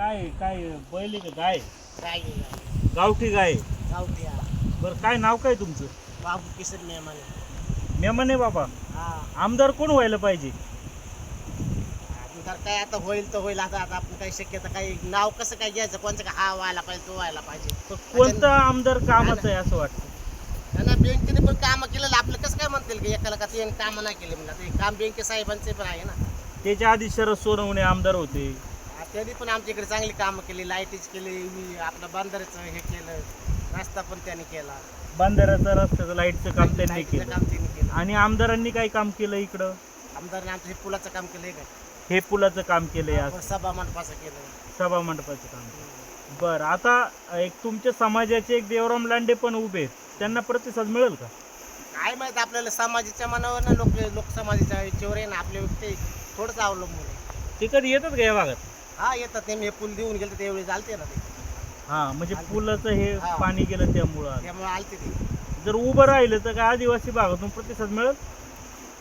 काय काय बैल आहे का गाय काय गावठी गाय गावठी हा. बरं काय नाव काय तुमचं? बाबू किसन मेहमान. मेमने बाबा. हा. आमदार कोण व्हायला पाहिजे? तर काय आता होईल तर होईल आता आता आपण काही शक्यता काही नाव कसं काय घ्यायचं? कोणचं का हा व्हायला पाहिजे तो व्हायला पाहिजे. तर कोणता आमदार कामाचं आहे असं वाटतं? त्यांना बँकेने पण कामं केलेलं आपलं कसं काय म्हणतील की एकाला का ते कामं नाही केले म्हणजे आता हे काम बँके साहेबांचे पण आहे ना. त्याच्या आधी शरद सोनवणे आमदार होते. त्यांनी पण आमच्या इकडे चांगली कामं केली लाईटीच केली आपलं बंदराचं हे केलं रस्ता पण त्यांनी केला. बांधाऱ्याचं रस्त्याचं लाईटचं काम त्यांनी लाईटीचं केलं. काम त्यांनी केलं. आणि आमदारांनी काय काम केलं इकडं? आमदारने आमचं हे पुलाचं काम केलंय का? हे पुलाचं काम केलंय आज. आपण सभा मंडपाचं केलं सभा मंडपाचं काम. बरं आता एक तुमच्या समाजाचे एक देवराम लांडे पण उभे आहेत. त्यांना प्रतिसाद मिळेल का? काय माहीत आपल्याला समाजाच्या मनावर ना लोक लोक समाजाच्या याच्यावर आहे ना आपले ते थोडंच अवलंबून आहे. ते कधी येतात का या भागात? हा येतात ते मी हे पूल देऊन गेले त्यावेळी चालते ना ते. हा म्हणजे पुलाचं हे हा. पाणी गेलं त्यामुळं आलं. त्यामुळे आलते ते. जर उभं राहिलं तर काय आदिवासी भागातून प्रतिसाद मिळेल?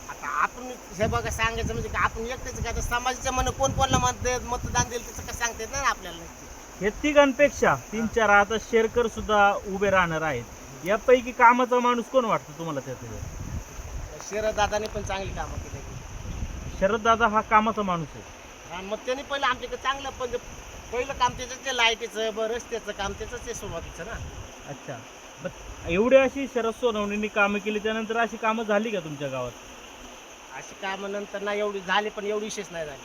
आता आपण हे बघा सांगायचं म्हणजे का आपण एकटेच का आता समाजाच्या मन कोण कोणाला मत मतदान देईल त्याचं काय सांगता येत नाही ना आपल्याला. नक्की. हे तिघांपेक्षा तीन चार आता शेरकर सुद्धा उभे राहणार आहेत. यापैकी कामाचा माणूस कोण वाटतो तुम्हाला त्याचं शरद दादाने पण चांगली कामं केली. शरद दादा हा कामाचा माणूस आहे. मग त्यांनी पहिलं आमच्याकडे चांगलं पण पहिलं काम त्याचं ते लाईटीचं बरं रस्त्याचं काम त्याचंच ते सुरुवातीचं ना. अच्छा. एवढी अशी शरद सोनवणेंनी कामं केली त्यानंतर अशी कामं झाली का तुमच्या गावात? अशी कामं नंतर ना एवढी झाली पण एवढी विशेष नाही झाली.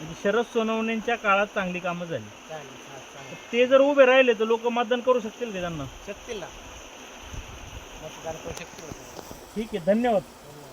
म्हणजे शरद सोनवणेंच्या काळात चांगली कामं झाली. चालेल चालेल चालेल ते जर उभे राहिले तर लोक मतदान करू शकतील का त्यांना? शकतील ना. मतदान करू शकतील. ठीक आहे धन्यवाद.